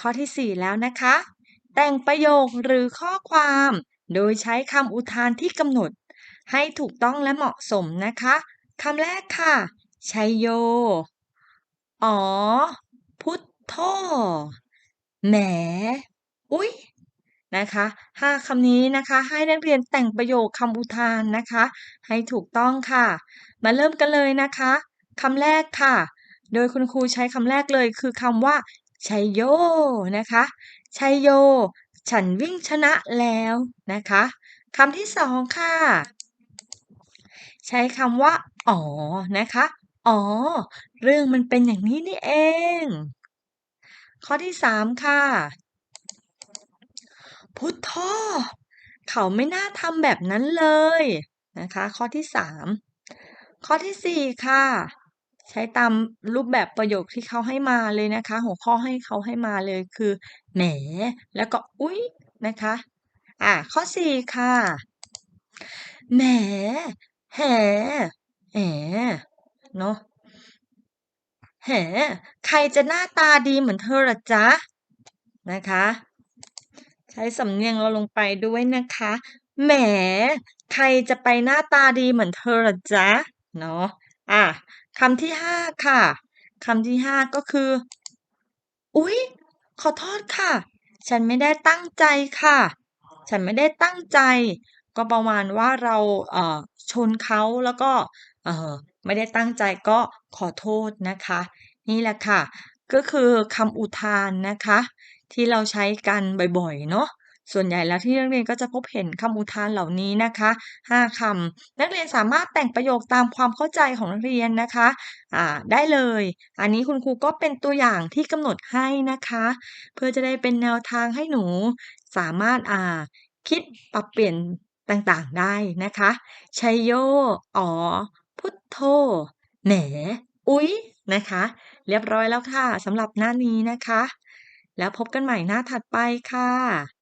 ข้อที่ 4 แล้วนะคะ แต่งประโยคหรือข้อความ โดยใช้คำอุทานที่กำหนด ให้ถูกต้องและเหมาะสมนะคะคำแรกค่ะชัยโย อ๋อ พุทโธแหม อุ๊ย นะคะ5คำนี้นะคะ ให้นักเรียนแต่งประโยคคำอุทานนะคะ ให้ถูกต้องค่ะ มาเริ่มกันเลยนะคะคำแรกค่ะ โดยคุณครูใช้คำแรกเลยคือคำว่า ชัยโยนะคะชัยโย ฉันวิ่งชนะแล้วนะคะคำที่2ค่ะ ใช้คำว่า อ๋อนะคะ อ๋อ เรื่องมันเป็นอย่างนี้นี่เอง ข้อที่3ค่ะ พุทโธเขาไม่น่าทำแบบนั้นเลยนะคะ ข้อที่3ข้อที่4ค่ะ ใช้ตามรูปแบบประโยคที่เขาให้มาเลยนะคะ หัวข้อให้เขาให้มาเลยคือ แหม แล้วก็อุ๊ยนะคะ อ่าข้อ4ค่ะ แหม แหแหเนาะแหใครจะหน้าตาดีเหมือนเธอละจ๊ะ นะคะ ใช้สำเนียงเราลงไปด้วยนะคะ แหม ใครจะไปหน้าตาดีเหมือนเธอละจ๊ะ เนาะอ่า คำที่5ค่ะ คำที่5ก็คือ อุ๊ย ขอโทษค่ะ ฉันไม่ได้ตั้งใจค่ะ ฉันไม่ได้ตั้งใจ ก็ประมาณว่าเราเอ่อชนเขาแล้วก็เอ่อไม่ได้ตั้งใจก็ขอโทษนะคะ นี่แหละค่ะ ก็คือคำอุทานนะคะ ที่เราใช้กันบ่อยๆ เนาะ ส่วนใหญ่แล้วที่นักเรียนก็จะพบเห็นคำอุทานเหล่านี้นะคะ 5คำนักเรียนสามารถแต่งประโยคตามความเข้าใจของนักเรียนนะคะอ่าได้เลย อันนี้คุณครูก็เป็นตัวอย่างที่กำหนดให้นะคะ เพื่อจะได้เป็นแนวทางให้หนู สามารถอ่าคิดปรับเปลี่ยนต่างๆได้นะคะชัยโย อ๋อ พุทโธ แหมอุ๊ย นะคะ เรียบร้อยแล้วค่ะสำหรับหน้านี้นะคะ แล้วพบกันใหม่หน้าถัดไปค่ะ